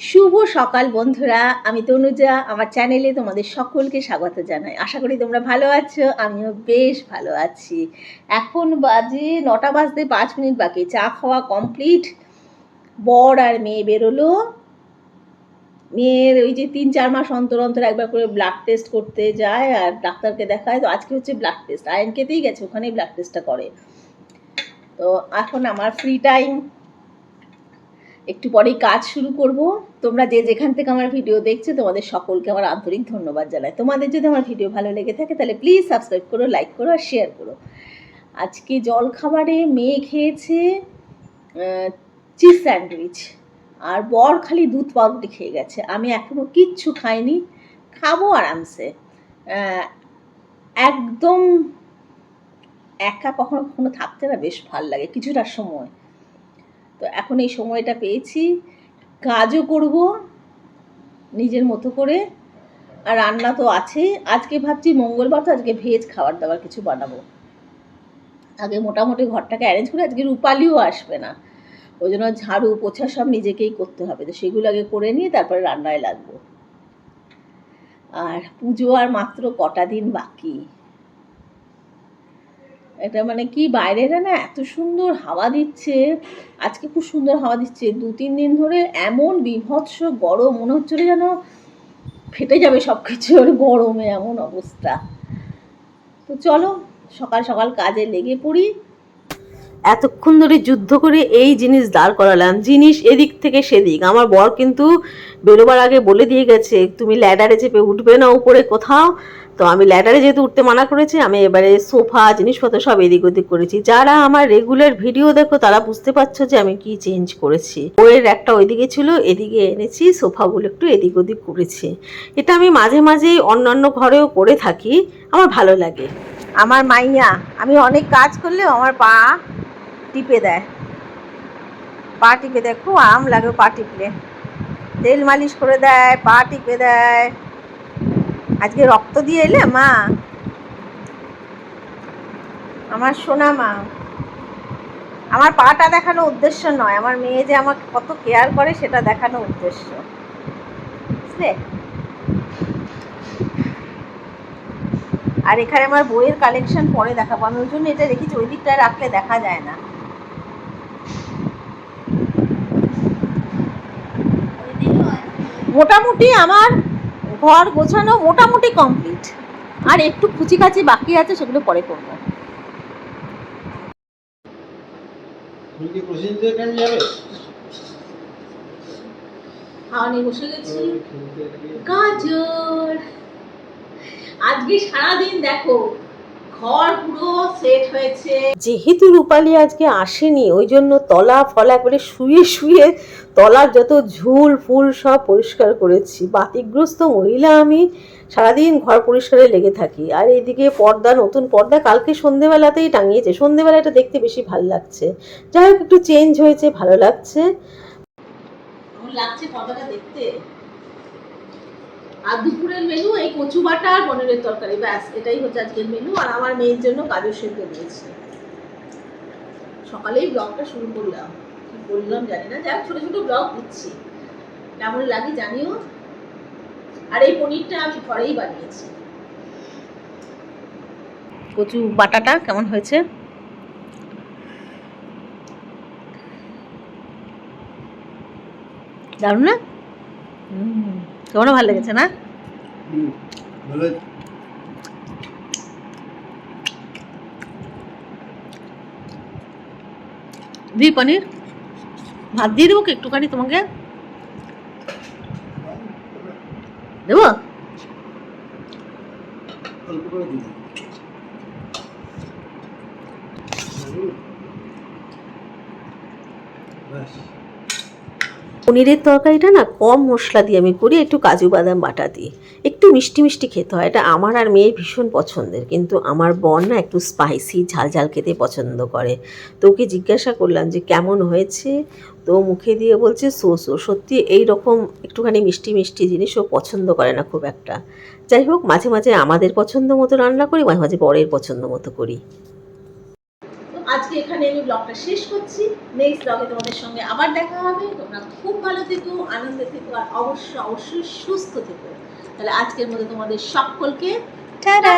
সকাল বন্ধুরা, আমি তনুজা, আমার চ্যানেলে তোমাদের সকলকে স্বাগত জানাই। আশা করি তোমরা ভালো আছো, আমিও বেশ ভালো আছি। এখন বাজে নটা বাজতে পাঁচ মিনিট বাকি, চা খাওয়া কমপ্লিট বর আর মেয়ে বেরোলো। মেয়ের ওই যে তিন চার মাস অন্তর অন্তর একবার করে ব্লাড টেস্ট করতে যায় আর ডাক্তারকে দেখায়। তো আজকে হচ্ছে ব্লাড টেস্ট আয়নকেতেই গেছে, ওখানেই ব্লাড টেস্টটা করে। তো এখন আমার ফ্রি টাইম একটু পরেই কাজ শুরু করব। তোমরা যে যেখান থেকে আমার ভিডিও দেখছ, তোমাদের সকলকে আমার আন্তরিক ধন্যবাদ জানাই। তোমাদের যদি আমার ভিডিও ভালো লেগে থাকে, তাহলে প্লিজ সাবস্ক্রাইব করো লাইক করো আর শেয়ার করো। আজকে জল খাবারে মেয়ে খেয়েছে চিজ স্যান্ডউইচ আর বর খালি দুধ পাউরুটি খেয়ে গেছে। আমি এখনও কিচ্ছু খাইনি, খাব আরামসে। একদম একা কখনো কখনো থাকতে না বেশ ভালো লাগে, কিছুটা সময়। তো এখন এই সময়টা পেয়েছি। কাজও করব, নিজের মতো করে। আর রান্না তো আছেই আজকে ভাবছি মঙ্গলবার তো আজকে ভেজ খাবার দাবার কিছু বানাবো। আগে মোটামুটি ঘরটাকে অ্যারেঞ্জ করে আজকে রূপালিও আসবে না। ওই জন্য ঝাড়ু, পোছা সব নিজেকেই করতে হবে। তো সেগুলো আগে করে নিয়ে তারপরে রান্নায় লাগবো। আর পুজো আর মাত্র কটা দিন বাকি। এটা মানে কি বাইরেটা না এত সুন্দর হাওয়া দিচ্ছে, আজকে খুব সুন্দর হাওয়া দিচ্ছে। দু তিন দিন ধরে এমন বিভৎস গরম, মনে হচ্ছিল যেন ফেটে যাবে সব কিছুর গরমে এমন অবস্থা। তো চলো, সকাল সকাল কাজে লেগে পড়ি। এতক্ষণ ধরে যুদ্ধ করে এই জিনিস দাঁড় করালাম। জিনিস এদিক থেকে সেদিক। আমার বর কিন্তু বেরোবার আগে বলে দিয়ে গেছে, তুমি ল্যাডারে চেপে উঠবে না, উপরে কোথাও তো আমি ল্যাডারে যেহেতু উঠতে মানা করেছি, আমি এবারে সোফা, জিনিসপত্র সব এদিক ওদিক করেছি। যারা আমার রেগুলার ভিডিও দেখো, তারা বুঝতে পারছ যে আমি কি চেঞ্জ করেছি। ওয়ের একটা ওইদিকে ছিল, এদিকে এনেছি, সোফাগুলো একটু এদিক ওদিক করেছি। এটা আমি মাঝে মাঝেই অন্যান্য ঘরেও করে থাকি, আমার ভালো লাগে। আমার মাইয়া, আমি অনেক কাজ করলেও আমার পা টিপে দেয়। পা টিপে দেয়, খুব আরাম লাগে পা টিপলে। তেল মালিশ করে দেয়, পা টিপে দেয়। আজকে রক্ত দিয়ে এলে, মা? আমার সোনা মা, আমার পাটা দেখানো উদ্দেশ্য নয়, আমার মেয়ে যে আমাকে কত কেয়ার করে সেটা দেখানো উদ্দেশ্য। বুঝলে? আর এখানে আমার বইয়ের কালেকশন পরে দেখাবো, আমি ওই জন্য এটা রেখেছি ওই দিকটায় রাখলে দেখা যায় না। মোটামুটি আমার ঘর গোছানো মোটামুটি কমপ্লিট। আর একটু কুচি কাচি বাকি আছে সেগুলো পরে করব। বসে গেছি। গাজর! আজকে সারাদিন দেখো ঘর পুরো সেট হয়েছে। যেহেতু রূপালী আজকে আসেনি ওই জন্য তলা ফলা করে শুয়ে শুয়ে তলার যত ঝুল ফুল সব পরিষ্কার করেছি। বাতিগ্রস্ত মহিলা আমি সারাদিন ঘর পরিষ্কারে লেগে থাকি। আর এদিকে পর্দা নতুন পর্দা কালকে সন্ধেবেলাতেই টাঙিয়েছে। সন্ধেবেলা এটা দেখতে বেশি ভালো লাগছে। যাই হোক একটু চেঞ্জ হয়েছে ভালো লাগছে। লাগছে পর্দাটা দেখতে? আর দুপুরের মেনু এই কচু বাটা আর পনিরের তরকারি, ব্যাস, এটাই হচ্ছে আজকের মেনু আর আমার মেয়ের জন্য গাজর সেদ্ধ দিয়েছি। সকালেই ব্লগটা শুরু করলাম। কি বললাম জানি না, যাক, ছোট ছোট ব্লগ দিচ্ছি। কেমন লাগে জানিও। আর এই পনিরটা আমি ঘরেই বানিয়েছি। কচু বাটাটা কেমন হয়েছে? দারুণ না? হুম। তোমারও ভালো লেগেছে না? দিই পনির? ভাত দিয়ে দেবো কি একটুখানি তোমাকে? দেবো? ব্যাস। পনিরের তরকারিটা না কম মশলা দিয়ে আমি করি, একটু কাজু বাদাম বাটা দিই একটু মিষ্টি মিষ্টি খেতে হয়, এটা আমার আর মেয়ের ভীষণ পছন্দের, কিন্তু আমার বর না একটু স্পাইসি ঝাল ঝাল খেতে পছন্দ করে। তো ওকে জিজ্ঞাসা করলাম যে, কেমন হয়েছে? তো মুখে দিয়ে বলছে, সো সো। সত্যি এই রকম একটুখানি মিষ্টি মিষ্টি জিনিস ও পছন্দ করে না খুব একটা। যাই হোক, মাঝে মাঝে আমাদের পছন্দ মতো রান্না করি, মাঝে মাঝে বরের পছন্দ মতো করি। এখানে আমি ব্লগটা শেষ করছি। নেক্সট ব্লগে তোমাদের সঙ্গে আবার দেখা হবে। তোমরা খুব ভালো থেকো আনন্দে থেকো আর অবশ্যই অবশ্যই সুস্থ থেকো। তাহলে আজকের মধ্যে তোমাদের সকলকে টাটা!